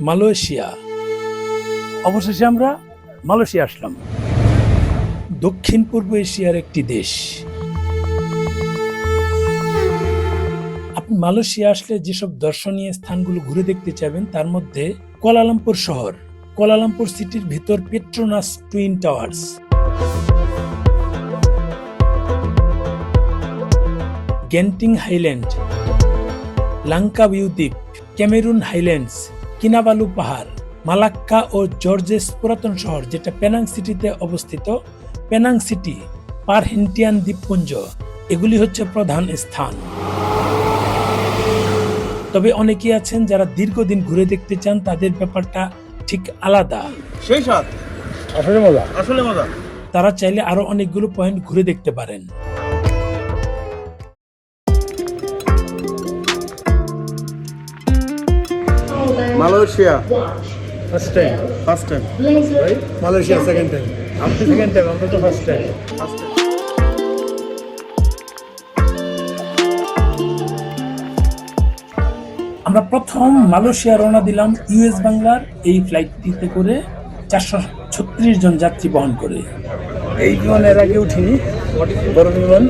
Malaysia. অবশেষে আমরা Malaysia আসলাম। দক্ষিণ পূর্ব এশিয়ার একটি দেশ। আপনি মালয়েশিয়া আসলে যেসব দর্শনীয় স্থানগুলো ঘুরে দেখতে চাইবেন, তার মধ্যে কোয়ালালামপুর শহর। কোয়ালালামপুর সিটির ভিতর Petronas twin towers. Genting Highland, Langkawi দ্বীপ, ক্যামেরুন হাইল্যান্ডস কিনাবালু পাহাড় মালাক্কা ও জর্জেস পুরাতন শহর যেটা পেনাং সিটিতে অবস্থিত পেনাং সিটি পারহেন্টিয়ান দ্বীপপুঞ্জ এগুলি হচ্ছে প্রধান স্থান। তবে অনেকেই আছেন যারা দীর্ঘদিন ঘুরে দেখতে চান তাদের ব্যাপারটা ঠিক আলাদা। সেই সাত আসলে মজা। আসলে মজা। তারা চাইলে আরও অনেকগুলো পয়েন্ট ঘুরে দেখতে পারেন। Malaysia. First time first time Malaysia second time আপনি সেকেন্ড টাইম আমরা তো ফার্স্ট টাইম আমরা প্রথম মালয়েশিয়া রওনা দিলাম ইউএস বাংলার এই ফ্লাইটটিতে করে চারশো ছত্রিশ জন যাত্রী বহন করে। এই বিমানের আগে উঠিনি। বড় বিমান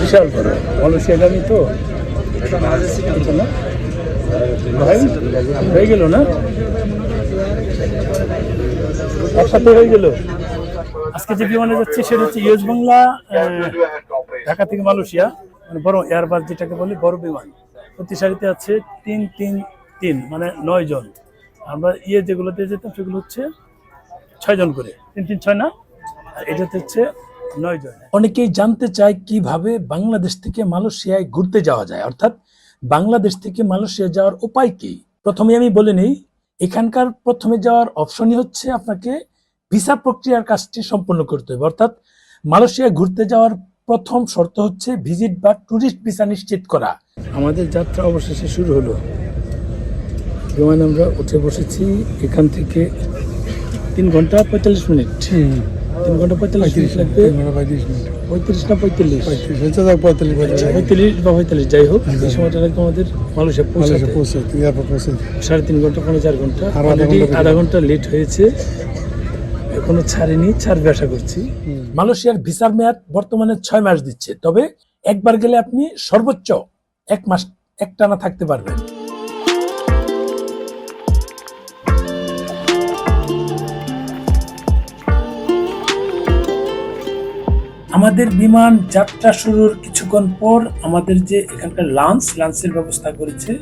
বিশাল বড়। মালয়েশিয়া মালয়েশিয়াগামী তো। হয়ে গেল না? একসাথে হয়ে গেল? আজকে যে বিমানে যাচ্ছি, সেটা হচ্ছে ইউএস বাংলা ঢাকা থেকে মালয়েশিয়া মানে বড় এয়ারবাস যেটাকে বলে, বড় বিমান। প্রতি সারিতে আছে তিন তিন তিন মানে নয় জন। আমরা ইয়ে যেগুলোতে যেতাম, সেগুলো হচ্ছে ছয় জন করে। তিন তিন, ছয় না? আর এটাতে হচ্ছে নয় জন অনেকেই জানতে চায় কীভাবে বাংলাদেশ থেকে মালয়েশিয়ায় ঘুরতে যাওয়া যায়। অর্থাৎ বাংলাদেশ থেকে মালয়েশিয়া যাওয়ার উপায় কি? প্রথমে আমি বলে নিই এখানকার প্রথমে যাওয়ার অপশনই হচ্ছে আপনাকে ভিসা প্রক্রিয়ার কাজটি সম্পন্ন করতে হবে। অর্থাৎ মালয়েশিয়া ঘুরতে যাওয়ার প্রথম শর্ত হচ্ছে ভিজিট বা ট্যুরিস্ট ভিসা নিশ্চিত করা। আমাদের যাত্রা অবশেষে শুরু হলো। বিমানে আমরা উঠে বসেছি। এখান থেকে তিন ঘণ্টা পঁয়তাল্লিশ মিনিট। তিন ঘণ্টা পঁয়তাল্লিশ লাগবে পঁয়ত্রিশ না পঁয়তাল্লিশ? পঁয়তাল্লিশ বা পঁয়তাল্লিশ যাই হোক এই সময়টা লাগবে আমাদের মালয়েশিয়া পৌঁছাতে। সাড়ে তিন ঘণ্টা পৌনে চার ঘণ্টা। আধা ঘণ্টা লেট হয়েছে। এখনও ছাড়েনি ছাড়বে আশা করছি। মালয়েশিয়ার ভিসার মেয়াদ বর্তমানে ছয় মাস দিচ্ছে। তবে একবার গেলে আপনি সর্বোচ্চ এক মাস একটানা থাকতে পারবেন। আমাদের বিমান যাত্রা শুরুর কিছুক্ষণ পর আমাদের যে এখানকার লাঞ্চ লাঞ্চের ব্যবস্থা করেছে